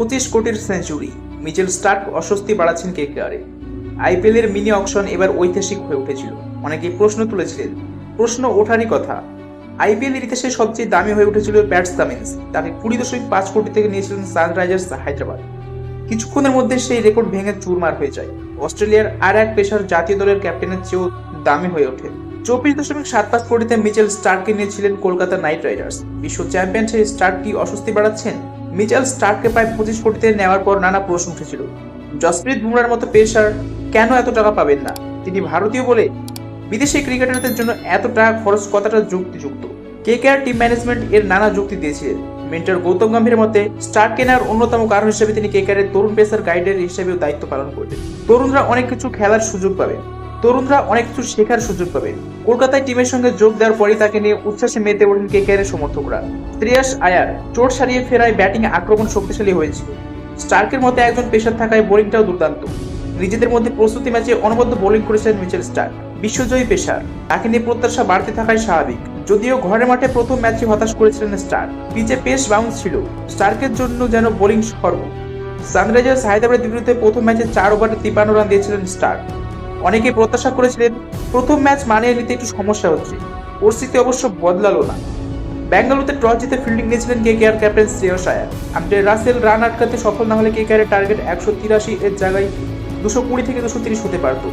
পঁচিশ কোটির century. Mitchell Starc অস্বস্তি বাড়াচ্ছেন কে কেয়ারে আইপিএলের মিনি অকশন এবার ঐতিহাসিক হয়ে উঠেছিল। অনেকেই প্রশ্ন তুলেছিলেন, প্রশ্ন ওঠারই কথা। আইপিএল ইতিহাসে সবচেয়ে দামি হয়ে উঠেছিল প্যাটস কামিন্স তাকে কুড়ি দশমিক পাঁচ কোটি থেকে নিয়েছিলেন সানরাইজার্স হায়দ্রাবাদ। কিছুক্ষণের মধ্যে সেই রেকর্ড ভেঙে চুরমার হয়ে যায়। অস্ট্রেলিয়ার আর এক পেশার জাতীয় দলের ক্যাপ্টেনের চেয়েও দামি হয়ে ওঠে। চব্বিশ দশমিক সাত পাঁচ কোটিতে মিচেল স্টার্ককে নিয়েছিলেন কলকাতা নাইট রাইডার্স। বিশ্ব চ্যাম্পিয়ন সেই স্টার্ক কি অস্বস্তি বাড়াচ্ছেন? মিচেল স্টার্ককে প্রায় পঁচিশ কোটিতে নেওয়ার পর নানা প্রশ্ন উঠেছিল। জসপ্রীত বুমরার মতো পেশার কেন এত টাকা পাবেন না? তিনি ভারতীয় বলে বিদেশি ক্রিকেটারদের জন্য এত টাকা খরচ কতটা যুক্তিযুক্ত। কে কে আর টিম ম্যানেজমেন্ট এর নানা যুক্তি দিয়েছিলেন মেন্টর গৌতম গম্ভীরের মতে স্টার কেনার অন্যতম কারণ হিসেবে তিনি কে এর তরুণ পেসার গাইডের হিসেবেও দায়িত্ব পালন করবেন। তরুণরা অনেক কিছু খেলার সুযোগ পাবে তরুণরা অনেক কিছু শেখার সুযোগ পাবে। কলকাতায় টিমের সঙ্গে যোগ দেওয়ার পরই তাকে নিয়ে উচ্ছ্বাসে মেতে ওঠেন কে কে এর সমর্থকরা। শ্রেয়াস আয়ার চোট সারিয়ে ফেরায় ব্যাটিং আক্রমণ শক্তিশালী হয়েছিল স্টার্কের মতো একজন পেশার থাকায় বোলিংটাও দুর্দান্ত। নিজেদের মধ্যে প্রস্তুতি ম্যাচে অনবদ্য বোলিং করেছেন মিচেল স্টার্ক, বিশ্বজয়ী পেশার। তাকে নিয়ে প্রত্যাশা বাড়তে থাকায় স্বাভাবিক। যদিও ঘরের মাঠে প্রথম ম্যাচে হতাশ করেছিলেন স্টার্ক, পিচে পেস বাউন্স ছিল। স্টার্কের জন্য যেন বোলিং সর্ব। সানরাইজার্স হায়দ্রাবাদের বিরুদ্ধে প্রথম ম্যাচে চার ওভারে তিপ্পান্ন রান দিয়েছিলেন স্টার্ক। অনেকে প্রত্যাশা করেছিলেন প্রথম ম্যাচ মানিয়ে নিতে একটু সমস্যা হচ্ছে। পরিস্থিতি অবশ্য বদলালো না। বেঙ্গালুরুতে টস জিতে ফিল্ডিং নিয়েছিলেন K KR captain Shreyas Iyer Andre Russell run আটকাতে সফল না হলে কে কেয়ারের টার্গেট একশো তিরাশি এর জায়গায় দুশো কুড়ি থেকে দুশো তিরিশ হতে পারত।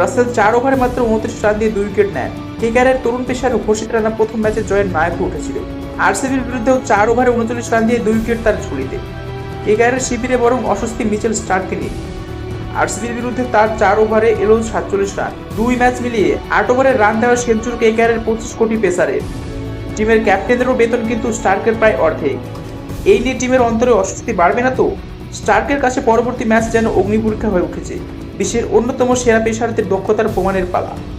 রাসেল চার ওভারে মাত্র উনত্রিশ রান দিয়ে দুই উইকেট নেন। কে কেআরের তরুণ পেশার ঘোষিত রানা প্রথম ম্যাচে জয়ের নায়ক উঠেছিল। আরসিবির বিরুদ্ধেও চার ওভারে উনচল্লিশ রান দিয়ে দুই উইকেট তার ঝুলিতে। কে কেআরের শিবিরে বরং অস্বস্তি মিচেল স্টার্ককে নিয়ে। আরসিবির বিরুদ্ধে তার চার ওভারে এলো সাতচল্লিশ রান। দুই ম্যাচ মিলিয়ে আট ওভারে রান দেওয়া সেঞ্চুর কেকারের পঁচিশ কোটি পেসারের। টিমের ক্যাপ্টেনেরও বেতন কিন্তু স্টার্কের প্রায় অর্ধেক। এই নিয়ে টিমের অন্তরে অস্বস্তি বাড়বে না তো? স্টার্কের কাছে পরবর্তী ম্যাচ যেন অগ্নিপরীক্ষা হয়ে উঠেছে। বিশ্বের অন্যতম সেরা পেশারদের দক্ষতার প্রমাণের পালা।